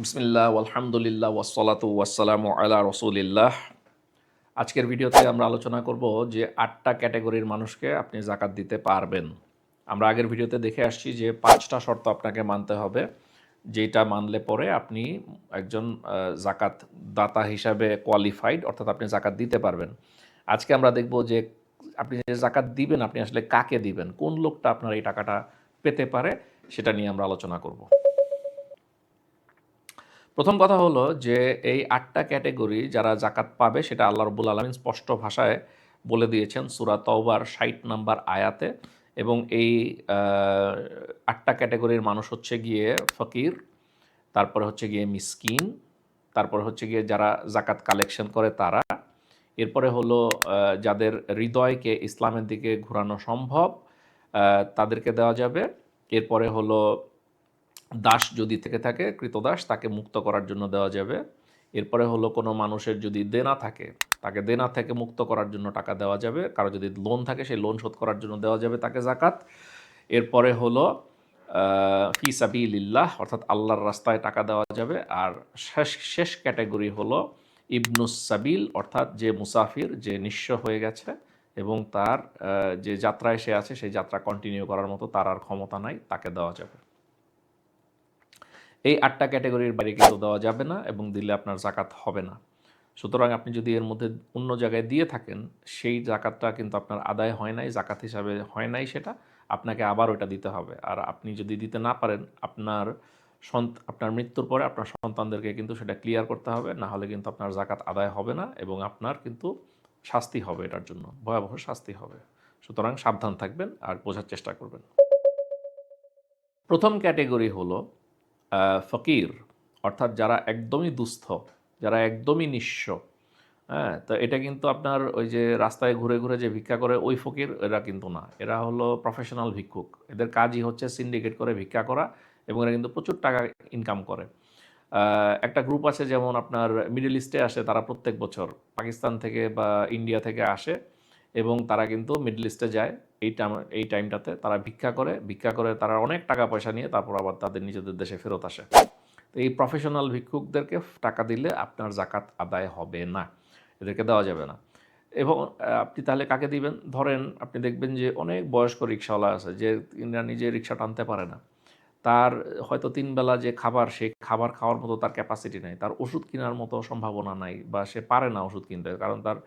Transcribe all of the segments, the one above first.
বিসমিল্লাহ আলহামদুলিল্লাহ ওয়াসালাতু ওয়াসালামু আলা রসুলিল্লাহ। আজকের ভিডিওতে আমরা আলোচনা করব যে আটটা ক্যাটাগরির মানুষকে আপনি জাকাত দিতে পারবেন। আমরা আগের ভিডিওতে দেখে আসছি যে পাঁচটা শর্ত আপনাকে মানতে হবে যেটা মানলে পরে আপনি একজন জাকাত দাতা হিসাবে কোয়ালিফাইড অর্থাৎ আপনি জাকাত দিতে পারবেন। আজকে আমরা দেখব যে আপনি যে জাকাত দিবেন, আপনি আসলে কাকে দিবেন? কোন লোকটা আপনার এই টাকাটা পেতে পারে, সেটা নিয়ে আমরা আলোচনা করব। প্রথম কথা হলো যে এই আটটা ক্যাটেগরি যারা জাকাত পাবে সেটা আল্লাহ রবুল আলমিন স্পষ্ট ভাষায় বলে দিয়েছেন সুরা তওবার ষাট নাম্বার আয়াতে এবং এই আটটা ক্যাটাগরির মানুষ হচ্ছে গিয়ে ফকির, তারপরে হচ্ছে গিয়ে মিসকিন, তারপরে হচ্ছে গিয়ে যারা জাকাত কালেকশন করে তারা। এরপরে হলো যাদের হৃদয়কে ইসলামের দিকে ঘোরানো সম্ভব তাদেরকে দেওয়া যাবে। এরপরে হলো দাস যদি থেকে থাকে কৃতদাস তাকে মুক্ত করার জন্য দেওয়া যাবে। এরপরে হলো কোনো মানুষের যদি দেনা থাকে, তাকে দেনা থেকে মুক্ত করার জন্য টাকা দেওয়া যাবে। কারও যদি লোন থাকে, সেই লোন শোধ করার জন্য দেওয়া যাবে তাকে জাকাত। এরপরে হলো ফি সাবিলিল্লাহ, অর্থাৎ আল্লাহর রাস্তায় টাকা দেওয়া যাবে। আর শেষ শেষ ক্যাটাগরি হলো ইবনুস সাবিল, অর্থাৎ যে মুসাফির, যে নিঃস্ব হয়ে গেছে এবং তার যে যাত্রায় সে আছে, সেই যাত্রা কন্টিনিউ করার মতো তার আর ক্ষমতা নাই, তাকে দেওয়া যাবে। এই আটটা ক্যাটাগরির বাইরে কিন্তু দেওয়া যাবে না এবং দিলে আপনার জাকাত হবে না। সুতরাং আপনি যদি এর মধ্যে অন্য জায়গায় দিয়ে থাকেন, সেই জাকাতটা কিন্তু আপনার আদায় হয় নাই, জাকাত হিসাবে হয় নাই সেটা, আপনাকে আবার ওটা দিতে হবে। আর আপনি যদি দিতে না পারেন, আপনার সন্ত আপনার মৃত্যুর পরে আপনার সন্তানদেরকে কিন্তু সেটা ক্লিয়ার করতে হবে, না হলে কিন্তু আপনার জাকাত আদায় হবে না এবং আপনার কিন্তু শাস্তি হবে এটার জন্য, ভয়াবহ শাস্তি হবে। সুতরাং সাবধান থাকবেন আর বোঝার চেষ্টা করবেন। প্রথম ক্যাটেগরি হলো ফকির, অর্থাৎ যারা একদমই দুস্থ, যারা একদমই নিঃস্ব হ্যাঁ তো এটা কিন্তু আপনার ওই যে রাস্তায় ঘুরে ঘুরে যে ভিক্ষা করে ওই ফকির, এরা কিন্তু না। এরা হলো প্রফেশনাল ভিক্ষুক। এদের কাজই হচ্ছে সিন্ডিকেট করে ভিক্ষা করা এবং এরা কিন্তু প্রচুর টাকা ইনকাম করে। একটা গ্রুপ আছে যেমন আপনার মিডল ইস্টে আসে, তারা প্রত্যেক বছর। পাকিস্তান থেকে বা ইন্ডিয়া থেকে আসে এবং তারা কিন্তু মিডল ইস্টে যায়। এই টাইম এই টাইমটাতে তারা ভিক্ষা করে ভিক্ষা করে তারা অনেক টাকা পয়সা নিয়ে তারপর আবার তাদের নিজেদের দেশে ফেরত আসে। তো এই প্রফেশনাল ভিক্ষুকদেরকে টাকা দিলে আপনার জাকাত আদায় হবে না। এদেরকে দেওয়া যাবে না। এবং আপনি তাহলে কাকে দিবেন? ধরেন আপনি দেখবেন যে অনেক বয়স্ক রিক্সাওয়ালা আছে, যে কিনা নিজে রিক্সা টানতে পারে না। তার হয়তো তিন বেলা যে খাবার, সে খাবার খাওয়ার মতো তার ক্যাপাসিটি নাই। তার ওষুধ কেনার মতো সম্ভাবনা নাই বা সে পারে না ওষুধ কিনতে। কারণ তার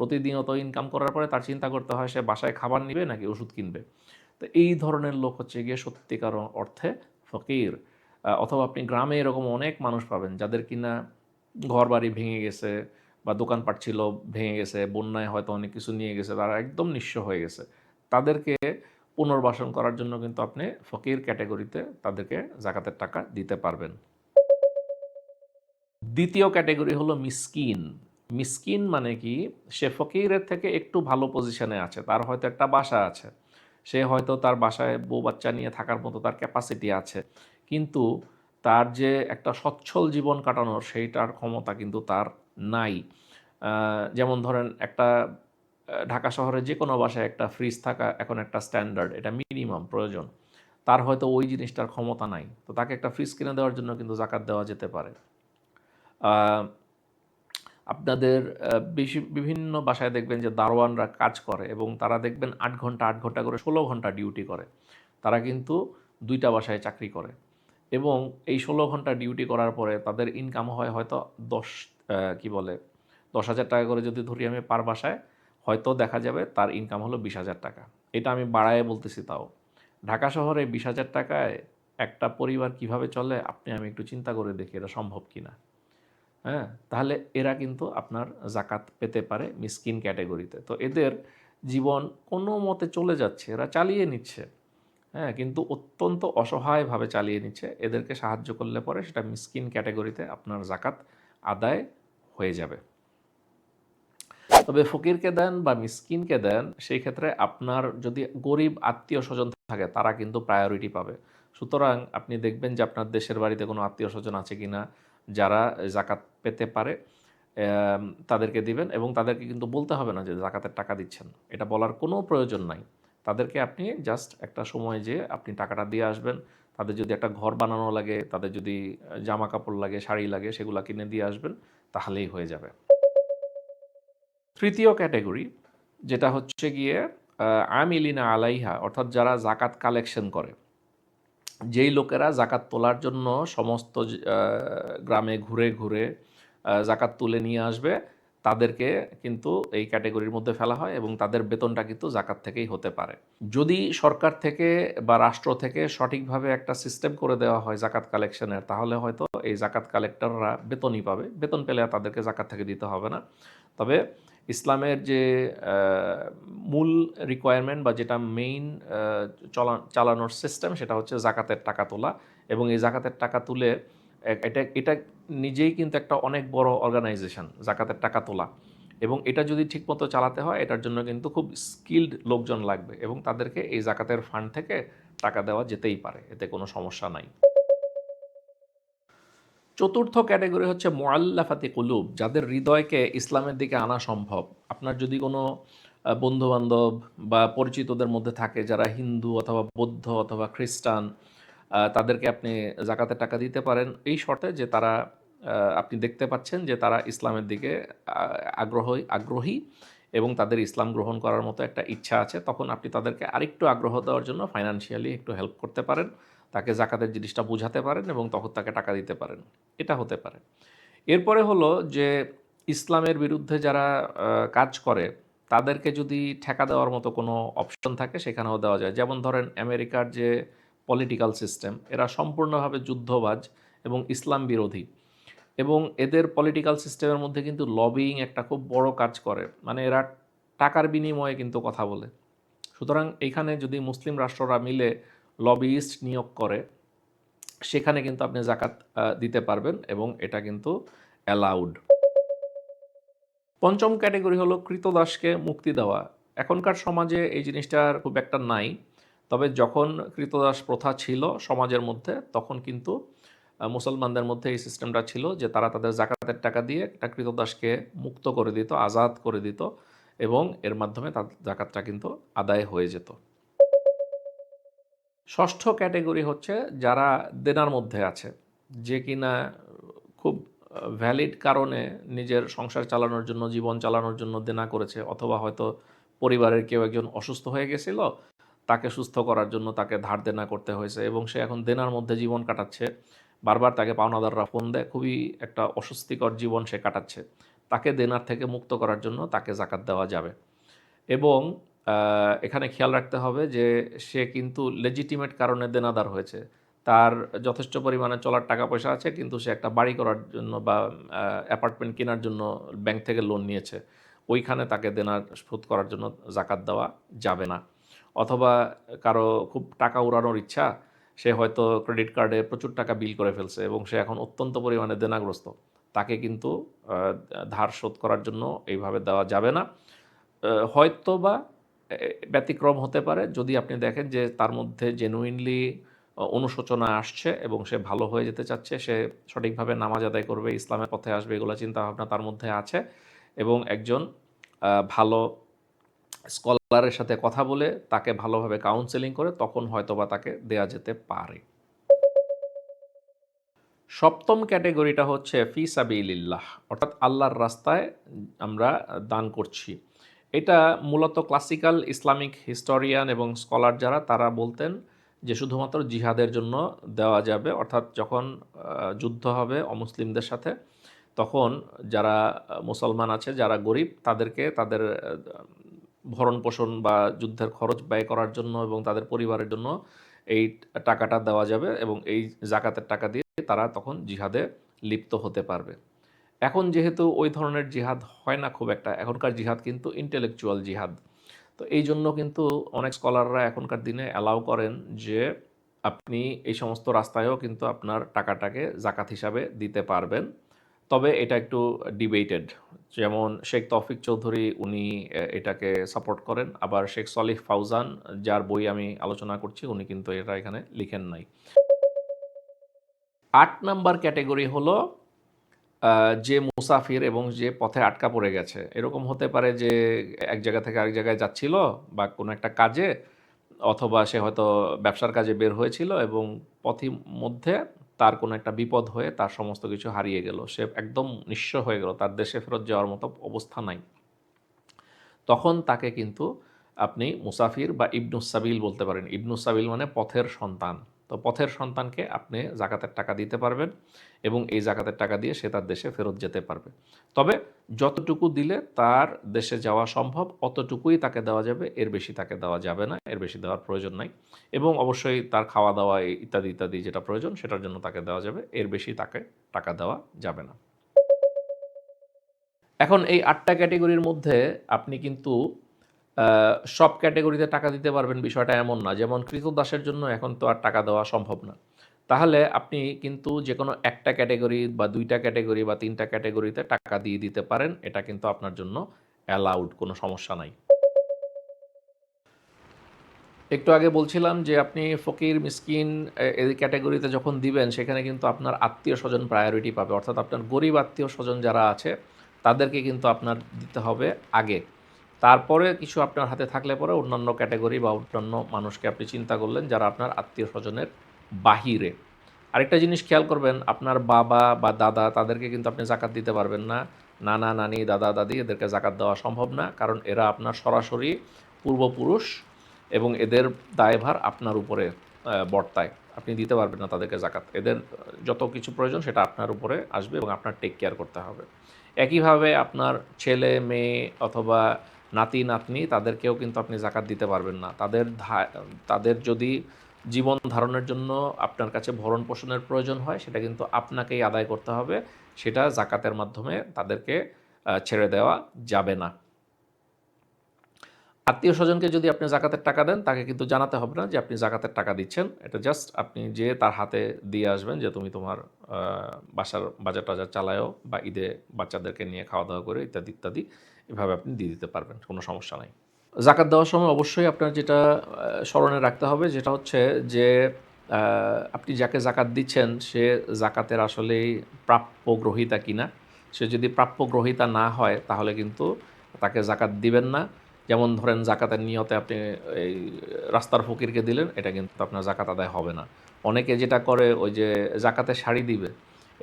প্রতিদিনত ইনকাম করার পরে তার চিন্তা করতে হয়, সে বাসায় খাবার নিবে নাকি ওষুধ কিনবে? তো এই ধরনের লোক হচ্ছে গিয়ে সত্যিকার অর্থে ফকির। অথবা আপনি গ্রামে এরকম অনেক মানুষ পাবেন যাদের কিনা ঘর বাড়ি ভেঙে গেছে বা দোকানপাট ছিল ভেঙে গেছে, বন্যায় হয়তো অনেক কিছু নিয়ে গেছে, তারা একদম নিঃস্ব হয়ে গেছে। তাদেরকে পুনর্বাসন করার জন্য কিন্তু আপনি ফকির ক্যাটাগরিতে তাদেরকে জাকাতের টাকা দিতে পারবেন। দ্বিতীয় ক্যাটাগরি হলো মিসকিন। মিসকিন মানে কি? সে ফকিরের থেকে একটু ভালো পজিশনে আছে, তার হয়তো একটা বাসা আছে। সে হয়তো তার বাসায় বউ বাচ্চা নিয়ে থাকার মতো তার ক্যাপাসিটি আছে। কিন্তু তার যে একটা সচ্ছল জীবন কাটানোর সেইটার ক্ষমতা কিন্তু তার নাই। যেমন ধরেন একটা ঢাকা শহরে যে কোনো বাসায় একটা ফ্রিজ থাকা এখন একটা স্ট্যান্ডার্ড এটা মিনিমাম প্রয়োজন। তার হয়তো ওই জিনিসটার ক্ষমতা নাই। তো তাকে একটা ফ্রিজ কিনে দেওয়ার জন্য কিন্তু জাকাত দেওয়া যেতে পারে। আপনাদের বেশি, বিভিন্ন বাসায় দেখবেন যে দারোয়ানরা কাজ করে এবং তারা দেখবেন আট ঘণ্টা আট ঘণ্টা করে ষোলো ঘণ্টা ডিউটি করে। তারা কিন্তু দুইটা বাসায় চাকরি করে এবং এই ষোলো ঘণ্টা ডিউটি করার পরে তাদের ইনকাম হয় হয়তো দশ কি বলে, দশ হাজার টাকা করে যদি ধরি আমি পার বাসায়, হয়তো দেখা যাবে তার ইনকাম হলো বিশ হাজার টাকা। এটা আমি বাড়ায় বলতেছি তাও। ঢাকা শহরে বিশ হাজার টাকায় একটা পরিবার কীভাবে চলে, আপনি আমি একটু চিন্তা করে দেখি এটা সম্ভব কিনা। হ্যাঁ? তাহলে এরা কিন্তু আপনার জাকাত পেতে পারে মিসকিন ক্যাটাগরিতে। তো এদের জীবন কোনো মতে চলে যাচ্ছে, এরা চালিয়ে নিচ্ছে। হ্যাঁ কিন্তু অত্যন্ত অসহায়ভাবে চালিয়ে নিচ্ছে। এদেরকে সাহায্য করলে পরে সেটা মিসকিন ক্যাটাগরিতে আপনার জাকাত আদায় হয়ে যাবে। তবে ফকিরকে দেন বা মিসকিনকে দেন, সেই ক্ষেত্রে আপনার যদি গরিব আত্মীয় স্বজন থাকে, তারা কিন্তু প্রায়োরিটি পাবে। সুতরাং আপনি দেখবেন যে আপনার দেশের বাড়িতে কোনো আত্মীয় স্বজন আছে কিনা যারা জাকাত পেতে পারে তাদেরকে দিবেন এবং তাদেরকে কিন্তু বলতে হবে না যে জাকাতের টাকা দিচ্ছেন। এটা বলার কোনো প্রয়োজন নাই। তাদেরকে আপনি জাস্ট একটা সময় যে আপনি টাকাটা দিয়ে আসবেন, তাদের যদি একটা ঘর বানানো লাগে, তাদের যদি জামা কাপড় লাগে, শাড়ি লাগে, সেগুলো কিনে দিয়ে আসবেন, তাহলেই হয়ে যাবে। তৃতীয় ক্যাটাগরি, যেটা হচ্ছে গিয়ে আমিলিনা আলাইহা, অর্থাৎ যারা জাকাত কালেকশন করে। যেই লোকেরা জাকাত তোলার জন্য সমস্ত গ্রামে ঘুরে ঘুরে জাকাত তুলে নিয়ে আসবে, তাদেরকে কিন্তু এই ক্যাটাগরির মধ্যে ফেলা হয় এবং তাদের বেতনটা কিন্তু জাকাত থেকেই হতে পারে। যদি সরকার থেকে বা রাষ্ট্র থেকে সঠিকভাবে একটা সিস্টেম করে দেওয়া হয় জাকাত কালেকশনের তাহলে হয়তো এই জাকাত কালেক্টররা বেতনই পাবে। বেতন পেলে তাদেরকে জাকাত থেকে দিতে হবে না। তবে ইসলামের যে মূল রিকোয়ারমেন্ট বা যেটা মেইন চলা, চালানোর সিস্টেম সেটা হচ্ছে জাকাতের টাকা তোলা এবং এই জাকাতের টাকা তুলে এটা এটা নিজেই কিন্তু একটা অনেক বড় অর্গানাইজেশন জাকাতের টাকা তোলা। এবং এটা যদি ঠিকমতো চালাতে হয়, এটার জন্য কিন্তু খুব স্কিল্ড লোকজন লাগবে এবং তাদেরকে এই জাকাতের ফান্ড থেকে টাকা দেওয়া যেতেই পারে, এতে কোনো সমস্যা নাই। চতুর্থ ক্যাটাগরি হচ্ছে মোয়াল্লাফাতি কুলুব, যাদের হৃদয়কে ইসলামের দিকে আনা সম্ভব। আপনার যদি কোনো বন্ধু বান্ধব বা পরিচিতদের মধ্যে থাকে যারা হিন্দু অথবা বৌদ্ধ অথবা খ্রিস্টান তাদেরকে আপনি জাকাতের টাকা দিতে পারেন। এই শর্তে যে তারা আপনি দেখতে পাচ্ছেন যে তারা ইসলামের দিকে আগ্রহী আগ্রহী এবং তাদের ইসলাম গ্রহণ করার মতো একটা ইচ্ছা আছে। তখন আপনি তাদেরকে আরেকটু আগ্রহ দেওয়ার জন্য ফাইনান্সিয়ালি একটু হেল্প করতে পারেন। তাকে জাকাতের জিনিসটা বোঝাতে পারেন এবং তখন তাকে টাকা দিতে পারেন। এটা হতে পারে। এরপরে হলো যে, ইসলামের বিরুদ্ধে যারা কাজ করে, তাদেরকে যদি ঠেকা দেওয়ার মতো কোনো অপশন থাকে, সেখানেও দেওয়া যায়। যেমন ধরেন, আমেরিকার যে পলিটিক্যাল সিস্টেম এরা সম্পূর্ণভাবে যুদ্ধবাজ এবং ইসলাম বিরোধী। এবং এদের পলিটিক্যাল সিস্টেমের মধ্যে কিন্তু লবিং একটা খুব বড় কাজ করে। মানে এরা টাকার বিনিময়ে কিন্তু কথা বলে। সুতরাং এখানে যদি মুসলিম রাষ্ট্ররা মিলে লবিইস্ট নিয়োগ করে, সেখানে কিন্তু আপনি জাকাত দিতে পারবেন এবং এটা কিন্তু অ্যালাউড পঞ্চম ক্যাটাগরি হলো কৃতদাসকে মুক্তি দেওয়া। এখনকার সমাজে এই জিনিসটার খুব একটা নাই, তবে যখন কৃতদাস প্রথা ছিল সমাজের মধ্যে, তখন কিন্তু মুসলমানদের মধ্যে এই সিস্টেমটা ছিল যে তারা তাদের জাকাতের টাকা দিয়ে একটা কৃতদাসকে মুক্ত করে দিত, আজাদ করে দিত এবং এর মাধ্যমে তার জাকাতটা কিন্তু আদায় হয়ে যেত। ষষ্ঠ ক্যাটেগরি হচ্ছে যারা দেনার মধ্যে আছে, যে কিনা খুব ভ্যালিড কারণে নিজের সংসার চালানোর জন্য, জীবন চালানোর জন্য দেনা করেছে, অথবা হয়তো পরিবারের কেউ একজন অসুস্থ হয়ে গেছিল, তাকে সুস্থ করার জন্য তাকে ধার দেনা করতে হয়েছে এবং সে এখন দেনার মধ্যে জীবন কাটাচ্ছে। বারবার তাকে পাওনাদাররা ফোন দেয়, খুবই একটা অস্বস্তিকর জীবন সে কাটাচ্ছে। তাকে দেনার থেকে মুক্ত করার জন্য তাকে জাকাত দেওয়া যাবে। এবং এখানে খেয়াল রাখতে হবে যে সে কিন্তু লেজিটিমেট কারণে দেনাদার হয়েছে। তার যথেষ্ট পরিমাণে চলার টাকা পয়সা আছে, কিন্তু সে একটা বাড়ি করার জন্য বা অ্যাপার্টমেন্ট কেনার জন্য ব্যাংক থেকে লোন নিয়েছে। ওইখানে তাকে দেনার শোধ করার জন্য জাকাত দেওয়া যাবে না। অথবা কারও খুব টাকা উড়ানোর ইচ্ছা, সে হয়তো ক্রেডিট কার্ডে প্রচুর টাকা বিল করে ফেলছে এবং সে এখন অত্যন্ত পরিমাণে দেনাগ্রস্ত। তাকে কিন্তু ধার শোধ করার জন্য এইভাবে দেওয়া যাবে না। হয়তো বা ব্যতিক্রম হতে পারে যদি আপনি দেখেন যে তার মধ্যে জেনুইনলি অনুশোচনা আসছে এবং সে ভালো হয়ে যেতে চাচ্ছে, সে সঠিকভাবে নামাজ আদায় করবে, ইসলামের পথে আসবে, এগুলো চিন্তাভাবনা তার মধ্যে আছে এবং একজন ভালো স্কলারের সাথে কথা বলে তাকে ভালোভাবে কাউন্সেলিং করে তখন হয়তোবা তাকে দেয়া যেতে পারে। সপ্তম ক্যাটেগরিটা হচ্ছে ফি সাবিলিল্লাহ, অর্থাৎ আল্লাহর রাস্তায় আমরা দান করছি। এটা মূলত ক্লাসিক্যাল ইসলামিক হিস্টোরিয়ান এবং স্কলার যারা, তারা বলতেন যে শুধুমাত্র জিহাদের জন্য দেওয়া যাবে। অর্থাৎ যখন যুদ্ধ হবে অমুসলিমদের সাথে, তখন যারা মুসলমান আছে, যারা গরিব, তাদেরকে তাদের ভরণ পোষণ বা যুদ্ধের খরচ ব্যয় করার জন্য এবং তাদের পরিবারের জন্য এই টাকাটা দেওয়া যাবে এবং এই জাকাতের টাকা দিয়ে তারা তখন জিহাদে লিপ্ত হতে পারবে। এখন যেহেতু ওই ধরনের জিহাদ হয় না খুব একটা, এখনকার জিহাদ কিন্তু ইন্টেলেকচুয়াল জিহাদ। তো এই জন্য কিন্তু অনেক স্কলাররা এখনকার দিনে অ্যালাউ করেন যে আপনি এই সমস্ত রাস্তায়ও কিন্তু আপনার টাকাটাকে জাকাত হিসাবে দিতে পারবেন। তবে এটা একটু ডিবেটেড যেমন শেখ তৌফিক চৌধুরী উনি এটাকে সাপোর্ট করেন, আবার শেখ সলিহ ফাউজান, যার বই আমি আলোচনা করছি, উনি কিন্তু এটা এখানে লিখেন নাই। আট নাম্বার ক্যাটেগরি হলো যে মুসাফির এবং যে পথে আটকা পড়ে গেছে। এরকম হতে পারে যে এক জায়গা থেকে আরেক জায়গায় যাচ্ছিল বা কোনো একটা কাজে অথবা সে হয়তো ব্যবসার কাজে বের হয়েছিল এবং পথি মধ্যে তার কোনো একটা বিপদ হয়ে তার সমস্ত কিছু হারিয়ে গেল। সে একদম নিঃস্ব হয়ে গেল, তার দেশে ফেরত যাওয়ার মতো অবস্থা নাই। তখন তাকে কিন্তু আপনি মুসাফির বা ইবনুসাবিল বলতে পারেন। ইবনুসাবিল মানে পথের সন্তান। তো পথের সন্তানকে আপনি জাকাতের টাকা দিতে পারবেন এবং এই জাকাতের টাকা দিয়ে সে তার দেশে ফেরত যেতে পারবে। তবে যতটুকু দিলে তার দেশে যাওয়া সম্ভব, অতটুকুই তাকে দেওয়া যাবে। এর বেশি তাকে দেওয়া যাবে না, এর বেশি দেওয়ার প্রয়োজন নাই এবং অবশ্যই তার খাওয়া দাওয়া ইত্যাদি ইত্যাদি যেটা প্রয়োজন সেটার জন্য তাকে দেওয়া যাবে। এর বেশি তাকে টাকা দেওয়া যাবে না। এখন এই আটটা ক্যাটেগরির মধ্যে আপনি কিন্তু সব ক্যাটেগরিতে টাকা দিতে পারবেন বিষয়টা এমন না। যেমন কৃতদাসের জন্য এখন তো আর টাকা দেওয়া সম্ভব না। তাহলে আপনি কিন্তু যে কোনো একটা ক্যাটেগরি বা দুইটা ক্যাটেগরি বা তিনটা ক্যাটেগরিতে টাকা দিয়ে দিতে পারেন। এটা কিন্তু আপনার জন্য অ্যালাউড কোনো সমস্যা নাই। একটু আগে বলছিলাম যে আপনি ফকির, মিসকিন এই ক্যাটাগরিতে যখন দিবেন, সেখানে কিন্তু আপনার আত্মীয় স্বজন প্রায়োরিটি পাবে। অর্থাৎ আপনার গরিব আত্মীয় স্বজন যারা আছে, তাদেরকে কিন্তু আপনার দিতে হবে আগে। তারপরে কিছু আপনার হাতে থাকলে পরে অন্যান্য ক্যাটাগরি বা অন্যান্য মানুষকে আপনি চিন্তা করলেন যারা আপনার আত্মীয় স্বজনের বাহিরে। আরেকটা জিনিস খেয়াল করবেন, আপনার বাবা বা দাদা তাদেরকে কিন্তু আপনি জাকাত দিতে পারবেন না। নানা, নানি, দাদা, দাদি এদেরকে জাকাত দেওয়া সম্ভব না, কারণ এরা আপনার সরাসরি পূর্বপুরুষ এবং এদের দায়ভার আপনার উপরে বর্তায়। আপনি দিতে পারবেন না তাদেরকে জাকাত। এদের যত কিছু প্রয়োজন সেটা আপনার উপরে আসবে এবং আপনার টেক কেয়ার করতে হবে। একইভাবে আপনার ছেলে, মেয়ে অথবা নাতি, নাতনি, তাদেরকেও কিন্তু আপনি জাকাত দিতে পারবেন না। তাদের তাদের যদি জীবন ধারণের জন্য আপনার কাছে ভরণ পোষণের প্রয়োজন হয়, সেটা কিন্তু আপনাকেই আদায় করতে হবে। সেটা জাকাতের মাধ্যমে তাদেরকে ছেড়ে দেওয়া যাবে না। আত্মীয় স্বজনকে যদি আপনি জাকাতের টাকা দেন, তাকে কিন্তু জানাতে হবে না যে আপনি জাকাতের টাকা দিচ্ছেন। এটা জাস্ট আপনি যে তার হাতে দিয়ে আসবেন যে তুমি তোমার বাসার বাজার টাজার চালায়ও বা ঈদে বাচ্চাদেরকে নিয়ে খাওয়া দাওয়া করে ইত্যাদি ইত্যাদি। এভাবে আপনি দিয়ে দিতে পারবেন, কোনো সমস্যা নাই। জাকাত দেওয়ার সময় অবশ্যই আপনার যেটা স্মরণে রাখতে হবে যেটা হচ্ছে যে আপনি যাকে জাকাত দিচ্ছেন সে জাকাতের আসলেই প্রাপ্য গ্রহীতা কিনা। সে যদি প্রাপ্য গ্রহীতা না হয় তাহলে কিন্তু তাকে জাকাত দিবেন না। যেমন ধরেন জাকাতের নিয়তে আপনি এই রাস্তার ফকিরকে দিলেন, এটা কিন্তু আপনার জাকাত আদায় হবে না। অনেকে যেটা করে, ওই যে জাকাতের শাড়ি দিবে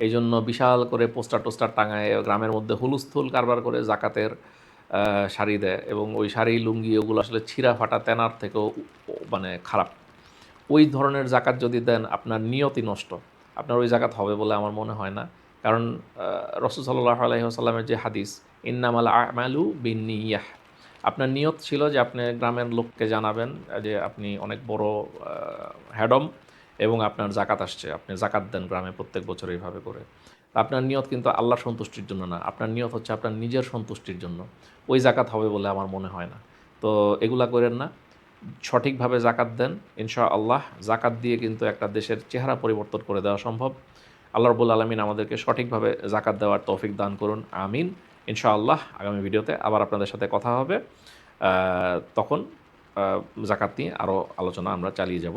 এই জন্য বিশাল করে পোস্টার টোস্টার টাঙায় গ্রামের মধ্যে হুলুস্থুল কারবার করে জাকাতের শাড়ি দেয় এবং ওই শাড়ি লুঙ্গি ওগুলো আসলে ছিঁড়া ফাটা তেনার থেকেও মানে খারাপ। ওই ধরনের জাকাত যদি দেন, আপনার নিয়তি নষ্ট। আপনার ওই জাকাত হবে বলে আমার মনে হয় না। কারণ রসুল সাল্লাহ আলহিহাস্লামের যে হাদিস, ইন্নামাল আমালু বিন নিয়াহ আপনার নিয়ত ছিল যে আপনি গ্রামের লোককে জানাবেন যে আপনি অনেক বড় হ্যাডম। এবং আপনার জাকাত আসছে। আপনি জাকাত দেন গ্রামে প্রত্যেক বছর এইভাবে করে। আপনার নিয়ত কিন্তু আল্লাহ সন্তুষ্টির জন্য না। আপনার নিয়ত হচ্ছে আপনার নিজের সন্তুষ্টির জন্য। ওই জাকাত হবে বলে আমার মনে হয় না। তো এগুলা করেন না। সঠিকভাবে জাকাত দেন। ইনশা আল্লাহ জাকাত দিয়ে কিন্তু একটা দেশের চেহারা পরিবর্তন করে দেওয়া সম্ভব। আল্লাহ রবুল আলমিন আমাদেরকে সঠিকভাবে জাকাত দেওয়ার তৌফিক দান করুন। আমিন। ইনশাআল্লাহ আগামী ভিডিওতে আবার আপনাদের সাথে কথা হবে। তখন জাকাত নিয়ে আরও আলোচনা আমরা চালিয়ে যাব।